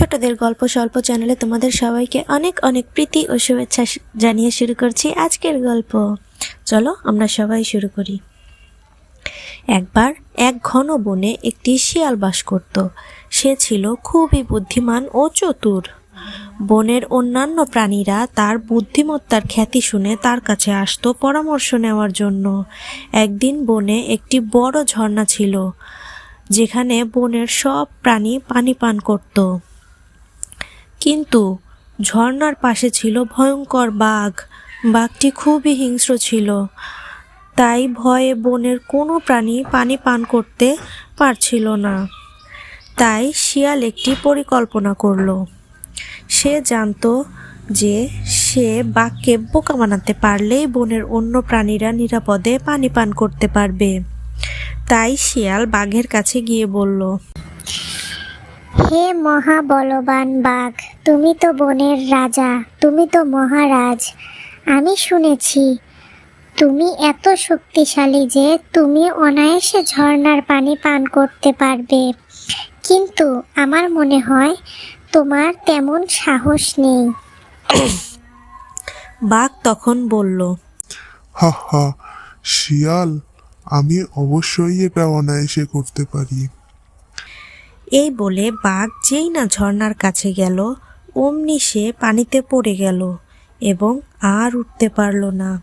ছোটদের গল্প স্বল্প চ্যানেলে তোমাদের সবাইকে অনেক অনেক প্রীতি ও শুভেচ্ছা জানিয়ে শুরু করছি আজকের গল্প। চলো আমরা সবাই শুরু করি। একবার এক ঘন বনে একটি শিয়াল বাস করত। সে ছিল খুবই বুদ্ধিমান ও চতুর। বনের অন্যান্য প্রাণীরা তার বুদ্ধিমত্তার খ্যাতি শুনে তার কাছে আসতো পরামর্শ নেওয়ার জন্য। একদিন বনে একটি বড় ঝর্ণা ছিল, যেখানে বনের সব প্রাণী পানি পান করত। কিন্তু ঝর্নার পাশে ছিল ভয়ঙ্কর বাঘ। বাঘটি খুবই হিংস্র ছিল। তাই ভয়ে বনের কোনো প্রাণী পানি পান করতে পারছিল না। তাই শিয়াল একটি পরিকল্পনা করল। সে জানতো যে সে বাঘকে বোকা বানাতে পারলেই বনের অন্য প্রাণীরা নিরাপদে পানি পান করতে পারবে। তাই শিয়াল বাঘের কাছে গিয়ে বলল, হে মহাবলবান বাঘ তুমি তো বনের রাজা তুমি তো মহারাজ। আমি শুনেছি তুমি এত শক্তিশালী যে তুমি অনায়াসে ঝর্ণার পানি পান করতে পারবে। কিন্তু আমার মনে হয় তোমার তেমন সাহস নেই। বাঘ তখন বলল হা হা শিয়াল আমি অবশ্যই এটা অনায়াসে করতে পারি। এই বলে বাঘ যেই না ঝর্ণার কাছে গেল অমনি সে পানিতে পড়ে গেল এবং আর উঠতে পারল না।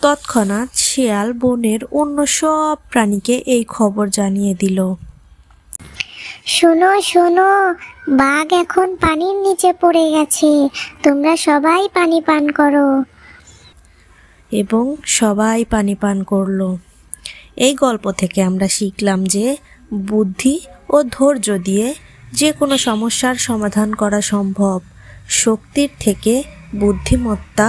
তৎক্ষণাৎ শিয়াল বনের অন্য সব প্রাণীকে এই খবর জানিয়ে দিল। শোনো শোনো বাঘ এখন পানির নিচে পড়ে গেছে। তোমরা সবাই পানি পান করো। এবং সবাই পানি পান করল। এই গল্প থেকে আমরা শিখলাম যে বুদ্ধি ও ধৈর্য দিয়ে যে কোনো সমস্যার সমাধান করা সম্ভব। শক্তির থেকে বুদ্ধিমত্তা